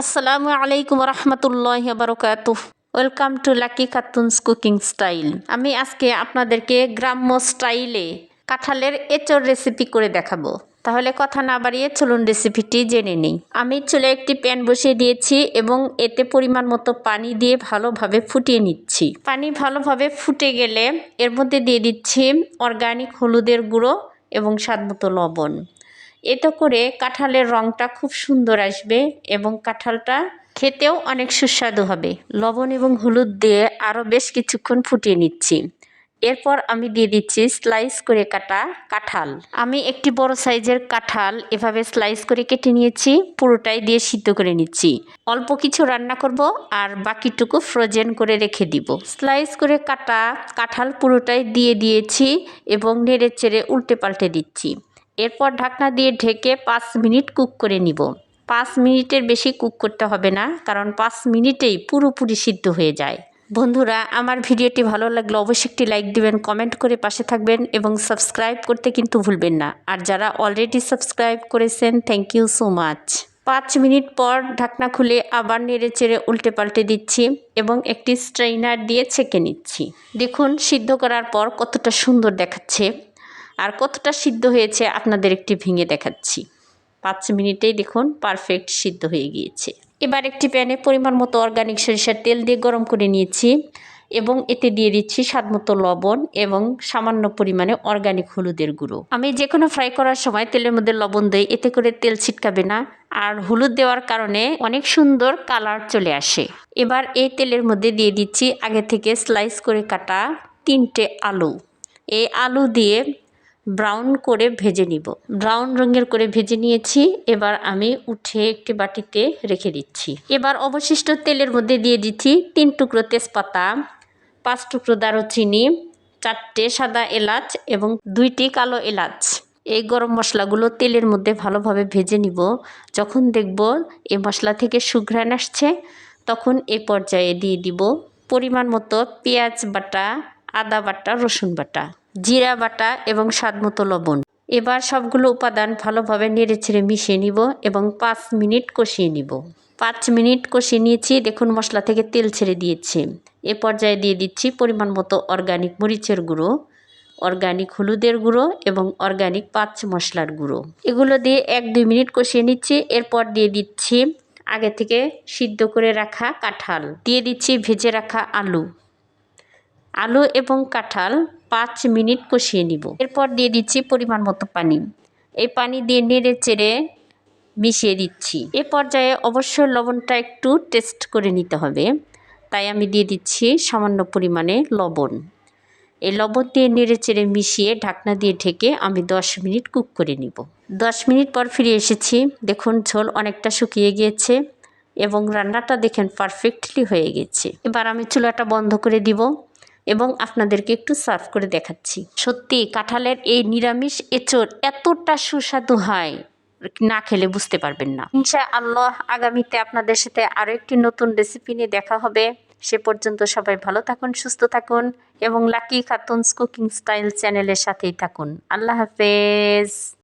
আসসালামু আলাইকুম রহমতুল্লাহ বারকাত welcome to Lucky Khatun's cooking style আমি আজকে আপনাদেরকে গ্রাম্য স্টাইলে কাঁঠালের এঁচড় রেসিপি করে দেখাবো। তাহলে কথা না বাড়িয়ে চলুন রেসিপিটি জেনে নিই। আমি চুলে একটি প্যান বসিয়ে দিয়েছি এবং এতে পরিমাণ মতো পানি দিয়ে ভালোভাবে ফুটিয়ে নিচ্ছি। পানি ভালোভাবে ফুটে গেলে এর মধ্যে দিয়ে দিচ্ছি অর্গানিক হলুদের গুঁড়ো এবং স্বাদ মতো লবণ। এতে করে কাঁঠালের রঙটা খুব সুন্দর আসবে এবং কাঁঠালটা খেতেও অনেক সুস্বাদু হবে। লবণ এবং হলুদ দিয়ে আরও বেশ কিছুক্ষণ ফুটিয়ে নিচ্ছি। এরপর আমি দিয়ে দিচ্ছি স্লাইস করে কাটা কাঁঠাল। আমি একটি বড় সাইজের কাঁঠাল এভাবে স্লাইস করে কেটে নিয়েছি, পুরোটাই দিয়ে সিদ্ধ করে নিচ্ছি। অল্প কিছু রান্না করব আর বাকিটুকু ফ্রোজেন করে রেখে দিব। স্লাইস করে কাটা কাঁঠাল পুরোটাই দিয়ে দিয়েছি এবং নেড়ে চেড়ে উল্টে পাল্টে দিচ্ছি। এরপর ঢাকনা দিয়ে ঢেকে পাঁচ মিনিট কুক করে নিব। পাঁচ মিনিটের বেশি কুক করতে হবে না, কারণ পাঁচ মিনিটেই পুরোপুরি সিদ্ধ হয়ে যায়। বন্ধুরা, আমার ভিডিওটি ভালো লাগলে অবশ্যই একটি লাইক দিবেন, কমেন্ট করে পাশে থাকবেন এবং সাবস্ক্রাইব করতে কিন্তু ভুলবেন না। আর যারা অলরেডি সাবস্ক্রাইব করেছেন থ্যাংক ইউ সো মাচ পাঁচ মিনিট পর ঢাকনা খুলে আবার নেড়ে চেড়ে উল্টে পাল্টে দিচ্ছি এবং একটি স্ট্রেইনার দিয়ে ছেঁকে নিচ্ছি। দেখুন, সিদ্ধ করার পর কতটা সুন্দর দেখাচ্ছে। আর কতটা সিদ্ধ হয়েছে আপনাদের একটি ভেঙে দেখাচ্ছি। পাঁচ মিনিটেই দেখুন পারফেক্ট সিদ্ধ হয়ে গিয়েছে। এবার একটি প্যানে পরিমাণ মতো অর্গানিক সরিষার তেল দিয়ে গরম করে নিয়েছি এবং এতে দিয়ে দিচ্ছি স্বাদ মতো লবণ এবং সামান্য পরিমাণে অর্গানিক হলুদের গুঁড়ো। আমি যে কোনো ফ্রাই করার সময় তেলের মধ্যে লবণ দিই, এতে করে তেল ছিটকাবে না আর হলুদ দেওয়ার কারণে অনেক সুন্দর কালার চলে আসে। এবার এই তেলের মধ্যে দিয়ে দিচ্ছি আগে থেকে স্লাইস করে কাটা তিনটে আলু। এই আলু দিয়ে ব্রাউন করে ভেজে নিব। ব্রাউন রঙের করে ভেজে নিয়েছি। এবার আমি উঠে একটি বাটিতে রেখে দিচ্ছি। এবার অবশিষ্ট তেলের মধ্যে দিয়ে দিচ্ছি তিন টুকরো তেজপাতা, পাঁচ টুকরো দারুচিনি, চারটে সাদা এলাচ এবং দুইটি কালো এলাচ। এই গরম মশলাগুলো তেলের মধ্যে ভালোভাবে ভেজে নিব। যখন দেখব এই মশলা থেকে সুঘ্রাণ আসছে, তখন এ পর্যায়ে দিয়ে দিব পরিমাণ মতো পেঁয়াজ বাটা, আদা বাটা, রসুন বাটা। জিরা, বাটা এবং স্বাদ মতো লবণ। এবার সবগুলো উপাদান ভালোভাবে নেড়ে ছেড়ে মিশিয়ে নিব এবং পাঁচ মিনিট কষিয়ে নিব। পাঁচ মিনিট কষিয়ে নিয়েছি, দেখুন মশলা থেকে তেল ছেড়ে দিয়েছে। এ পর্যায়ে দিয়ে দিচ্ছি পরিমাণ মতো অর্গানিক মরিচের গুঁড়ো, অর্গানিক হলুদের গুঁড়ো এবং অর্গানিক পাঁচ মশলার গুঁড়ো। এগুলো দিয়ে এক দুই মিনিট কষিয়ে নিচ্ছি, এরপর দিয়ে দিচ্ছি আগে থেকে সিদ্ধ করে রাখা কাঁঠাল। দিয়ে দিচ্ছি ভেজে রাখা আলু। আলু এবং কাঁঠাল পাঁচ মিনিট কষিয়ে নিব। এরপর দিয়ে দিচ্ছি পরিমাণ মতো পানি। এই পানি দিয়ে নেড়ে চেড়ে মিশিয়ে দিচ্ছি। এ পর্যায়ে অবশ্যই লবণটা একটু টেস্ট করে নিতে হবে। তাই আমি দিয়ে দিচ্ছি সামান্য পরিমাণে লবণ। এই লবণ দিয়ে নেড়ে চেড়ে মিশিয়ে ঢাকনা দিয়ে ঢেকে আমি দশ মিনিট কুক করে নিব। দশ মিনিট পর ফিরে এসেছি। দেখুন, ঝোল অনেকটা শুকিয়ে গিয়েছে এবং রান্নাটা দেখেন পারফেক্টলি হয়ে গেছে। এবার আমি চুলাটা বন্ধ করে দিব। এবং আপনাদেরকে একটু সার্ভ করে দেখাচ্ছি। সত্যি, কাঁঠালের এই নিরামিষ এঁচড় এতটা সুস্বাদু হয়, না খেলে বুঝতে পারবেন না। ইনশা আল্লাহ আগামীতে আপনাদের সাথে আরও একটি নতুন রেসিপি নিয়ে দেখা হবে। সে পর্যন্ত সবাই ভালো থাকুন, সুস্থ থাকুন এবং লাকি খাতুনস কুকিং স্টাইল চ্যানেলের সাথেই থাকুন। আল্লাহ হাফেজ।